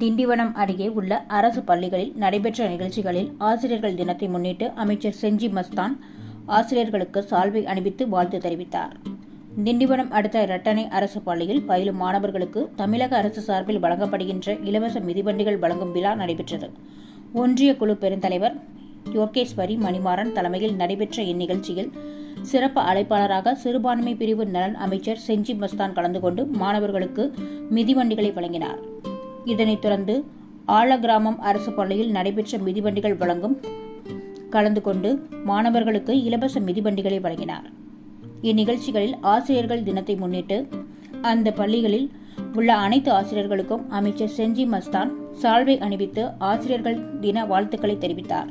திண்டிவனம் அருகே உள்ள அரசு பள்ளிகளில் நடைபெற்ற நிகழ்ச்சிகளில் ஆசிரியர்கள் தினத்தை முன்னிட்டு அமைச்சர் செஞ்சி மஸ்தான் ஆசிரியர்களுக்கு சால்வை அணிவித்து வாழ்த்து தெரிவித்தார். திண்டிவனம் அடுத்த இரட்டனை அரசு பள்ளியில் பயிலும் மாணவர்களுக்கு தமிழக அரசு சார்பில் வழங்கப்படுகின்ற இலவச மிதிவண்டிகள் வழங்கும் விழா நடைபெற்றது. ஒன்றிய குழு பெருந்தலைவர் யோகேஸ்வரி மணிமாறன் தலைமையில் நடைபெற்ற இந்நிகழ்ச்சியில் சிறப்பு அழைப்பாளராக சிறுபான்மை பிரிவு நலன் அமைச்சர் செஞ்சி மஸ்தான் கலந்து கொண்டு மாணவர்களுக்கு மிதிவண்டிகளை வழங்கினார். இதனைத் தொடர்ந்து ஆலகிராமம் அரசு பள்ளியில் நடைபெற்ற மிதிவண்டிகள் வழங்கும் கலந்து கொண்டு மாணவர்களுக்கு இலவச மிதிவண்டிகளை வழங்கினார். இந்நிகழ்ச்சிகளில் ஆசிரியர்கள் தினத்தை முன்னிட்டு அந்த பள்ளிகளில் உள்ள அனைத்து ஆசிரியர்களுக்கும் அமைச்சர் செஞ்சி மஸ்தான் சால்வை அணிவித்து ஆசிரியர்கள் தின வாழ்த்துக்களை தெரிவித்தார்.